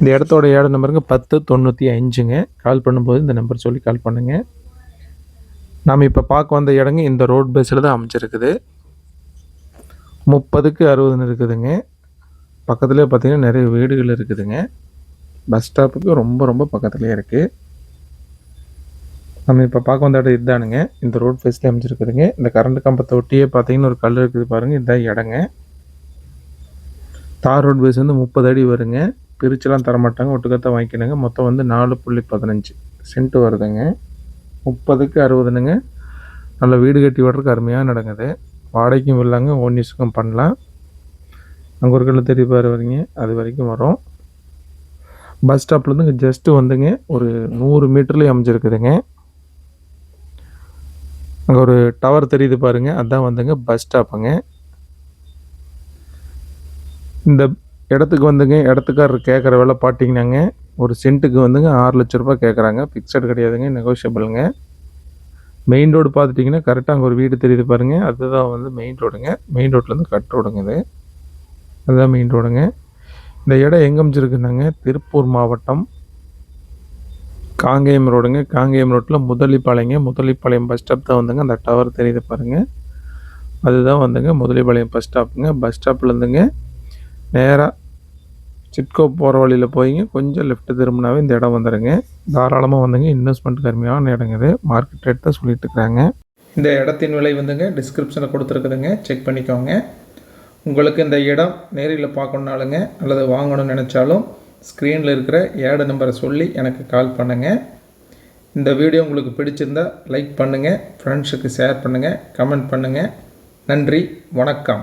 இந்த இடத்தோட ஏழு நம்பருங்க பத்து தொண்ணூற்றி அஞ்சுங்க கால் பண்ணும்போது இந்த நம்பர் சொல்லி கால் பண்ணுங்கள் நாம் இப்போ பார்க்க வந்த இடங்க இந்த ரோட் பேஸில் தான் அமைச்சிருக்குது முப்பதுக்கு அறுபதுன்னு இருக்குதுங்க. பக்கத்துலேயே பார்த்தீங்கன்னா நிறைய வீடுகள் இருக்குதுங்க. பஸ் ஸ்டாப்புக்கு ரொம்ப ரொம்ப பக்கத்துலேயே இருக்குது நம்ம இப்போ பார்க்க வந்த இடம் இதுதானுங்க இந்த ரோட் ஃபேஸ்லேயே அமைச்சிருக்குதுங்க இந்த கரண்ட் கம்பத்தை ஒட்டியே பார்த்தீங்கன்னா ஒரு கல் இருக்குது பாருங்கள் இதுதான் இடங்க. தார் ரோட் பேஸ் வந்து முப்பது அடி வருங்க. பிரிச்சுலாம் தரமாட்டாங்க ஒட்டுக்கத்தான் வாங்கிக்கணுங்க. மொத்தம் வந்து நாலு புள்ளி பதினஞ்சு சென்ட் வருதுங்க. முப்பதுக்கு அறுபதுனுங்க. நல்ல வீடு கட்டி விடுறதுக்கு அருமையாக நடக்குது வாடகைக்கும் இல்லைங்க ஓன் யூஸுக்கும் பண்ணலாம். அங்கே ஒரு கல்லு தெரிய பாரு வரீங்க அது வரைக்கும் வரும். பஸ் ஸ்டாப்லேருந்து இங்கே ஜஸ்ட்டு வந்துங்க ஒரு நூறு மீட்டர்லேயே அமைஞ்சிருக்குதுங்க. அங்கே ஒரு டவர் தெரியுது பாருங்க அதுதான் வந்துங்க பஸ் ஸ்டாப்புங்க இந்த இடத்துக்கு வந்துங்க இடத்துக்காரர் கேட்குற வேலை பார்த்தீங்கன்னாங்க ஒரு சென்ட்டுக்கு வந்துங்க ஆறு லட்ச ரூபாய் கேட்குறாங்க ஃபிக்ஸட் கிடையாதுங்க நெகோஷியபிளுங்க மெயின் ரோடு பார்த்துட்டிங்கன்னா கரெக்டாக அங்கே ஒரு வீடு தெரியுது பாருங்கள் அதுதான் வந்து மெயின் ரோடுங்க மெயின் ரோட்லேருந்து கட் ரோடுங்க இது. அதுதான் மெயின் ரோடுங்க இந்த இடம் எங்கே அமைச்சிருக்குனாங்க திருப்பூர் மாவட்டம் காங்கேயம் ரோடுங்க காங்கேயம் ரோட்டில் முதலிப்பாளையங்க. முதலிப்பாளையம் பஸ் ஸ்டாப் தான் வந்துங்க. அந்த டவர் தெரியுது பாருங்கள் அதுதான் வந்துங்க முதலிப்பாளையம் பஸ் ஸ்டாப்புங்க பஸ் ஸ்டாப்லேருந்துங்க நேராக சிட்கோ போகிற வழியில் போயிங்க. கொஞ்சம் லெஃப்ட் திரும்பினாவே இந்த இடம் வந்துடுங்க தாராளமாக வந்துங்க. இன்வெஸ்ட்மெண்ட் கம்மியான இடங்க இது. மார்க்கெட் ரேட் தான் சொல்லிட்டு இருக்கிறாங்க இந்த இடத்தின் விலை வந்துங்க. டிஸ்கிரிப்ஷனில் கொடுத்துருக்குதுங்க. செக் பண்ணிக்கோங்க. உங்களுக்கு இந்த இடம் நேரில் பார்க்கணுனாலுங்க அல்லது வாங்கணும்னு நினச்சாலும் ஸ்க்ரீனில் இருக்கிற ஏடு நம்பரை சொல்லி எனக்கு கால் பண்ணுங்கள் இந்த வீடியோ உங்களுக்கு பிடிச்சிருந்தா லைக் பண்ணுங்கள் ஃப்ரெண்ட்ஸுக்கு ஷேர் பண்ணுங்கள் கமெண்ட் பண்ணுங்கள் நன்றி. வணக்கம்.